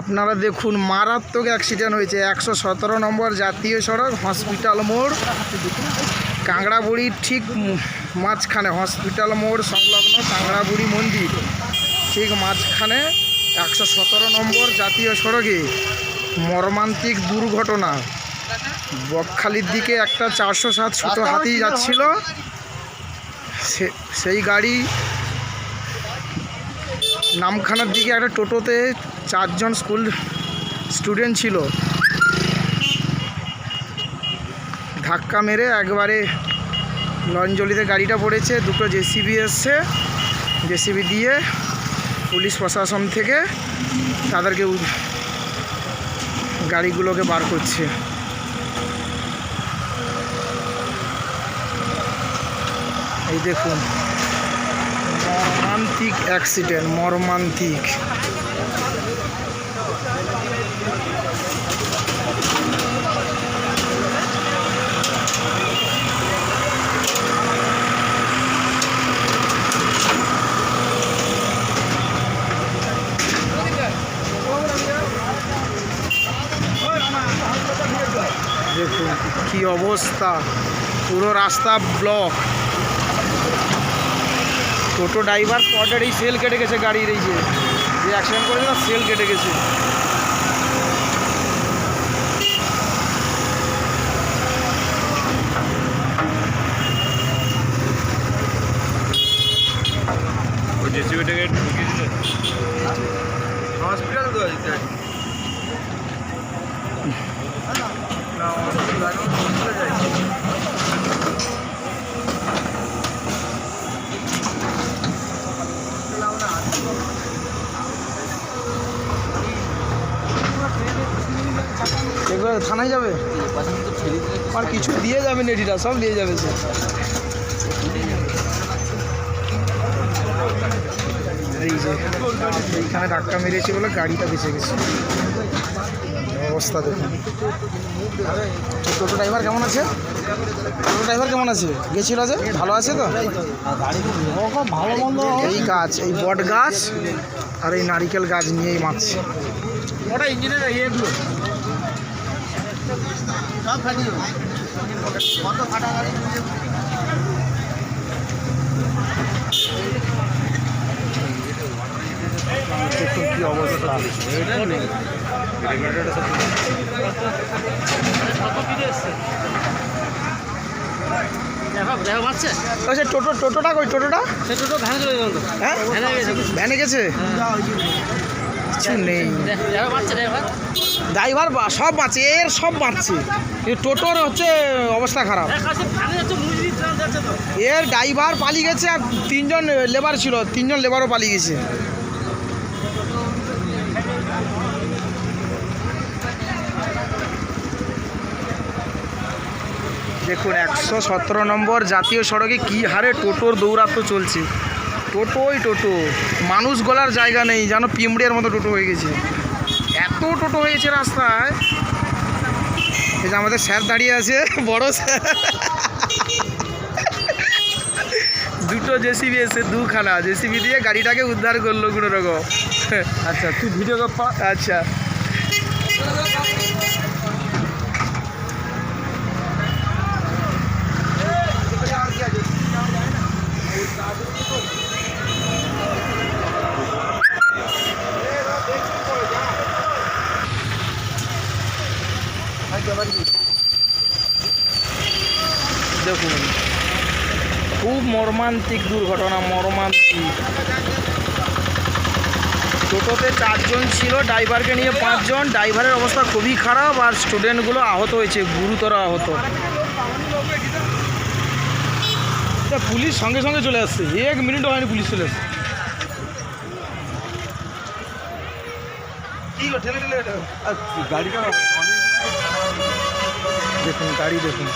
আপনারা দেখুন, মারাত্মক অ্যাক্সিডেন্ট হয়েছে। একশো সতেরো নম্বর জাতীয় সড়ক হসপিটাল মোড়। কাংড়াবুড়ির ঠিক মাঝখানে হসপিটাল মোড় সংলগ্ন কাংড়াবুড়ি মন্দির। ঠিক মাঝখানে একশো সতেরো নম্বর জাতীয় সড়কে মর্মান্তিক দুর্ঘটনা। বকখালির দিকে একটা চারশো সাত ছোট হাতি যাচ্ছিল। সেই গাড়ি নামখানার দিকে একটা টোটোতে চারজন স্কুল স্টুডেন্ট ছিল। ধাক্কা মেরে একবারে লঞ্জলিতে গাড়িটা পড়েছে, দুটো জেসিবি এসছে। জেসিবি দিয়ে পুলিশ প্রশাসন থেকে তাদেরকে গাড়িগুলোকে বার করছে। এই দেখুন। মর্মান্তিক অ্যাক্সিডেন্ট মর্মান্তিক। দেখুন কি অবস্থা। পুরো রাস্তা ব্লক। টোটো ড্রাইভার স্পটের এই সেল কেটে গেছে গাড়ির এই যে যে অ্যাক্সিডেন্ট করেছে না সেল কেটে গেছে। জেসিবিটাকে ঢুকিয়ে দিলে। হসপিটাল তো থানায় যাবে? আর কিছু দিয়ে যাবে নেটিটা সব নিয়ে যাবে সে। এইখানে ধাক্কা মেরেছে বলে গাড়িটা বেঁচে গেছে। অবস্থা দেখুন। টোটো ড্রাইভার কেমন আছে? টোটো ড্রাইভার কেমন আছে? গেছিল যে? ভালো আছে তো? ভালো মন্দ এই গাছ, এই বট গাছ আর এই নারিকেল গাছ নিয়েই ইঞ্জিনের ইয়েগুলো সব ফাটি কত ফাটা গাড়ি দেখুন কি অবস্থা ওই সে টোটো টোটোটা কই টোটোটা হ্যাঁ ভ্যানে গেছে। কিছু নেই। ড্রাইভার সব বাঁচে এর সব বাঁচছে। টোটোর হচ্ছে অবস্থা খারাপ। এর ড্রাইভার পালিয়ে গেছে আর তিনজন লেবার ছিল তিনজন লেবারও পালিয়ে গেছে। দেখুন একশো সতেরো নম্বর জাতীয় সড়কে কী হারে টোটোর দৌরাত্ম চলছে। টোটোই টোটো। মানুষ গলার জায়গা নেই যেন পিমড়ের মতো টোটো হয়ে গেছে। এত টোটো হয়েছে রাস্তায়। এই যে আমাদের স্যার দাঁড়িয়ে আছে বড় স্যার। দুটো জেসিবি এসে দুখানা। জেসিবি দিয়ে গাড়িটাকে উদ্ধার করল কোনো রকম। আচ্ছা তুই ভিডিও আচ্ছা। দেখুন। খুব মর্মান্তিক দুর্ঘটনা, মর্মান্তিক। টোটোতে চারজন ছিল, ড্রাইভারকে নিয়ে পাঁচজন। ড্রাইভারের অবস্থা খুবই খারাপ আর স্টুডেন্টগুলো আহত হয়েছে, গুরুতর আহত। পুলিশ সঙ্গে সঙ্গে চলে আসছে। এক মিনিটও হয়নি পুলিশ চলে আসছে। গাড়িটা দেখুন গাড়ি দেখুন।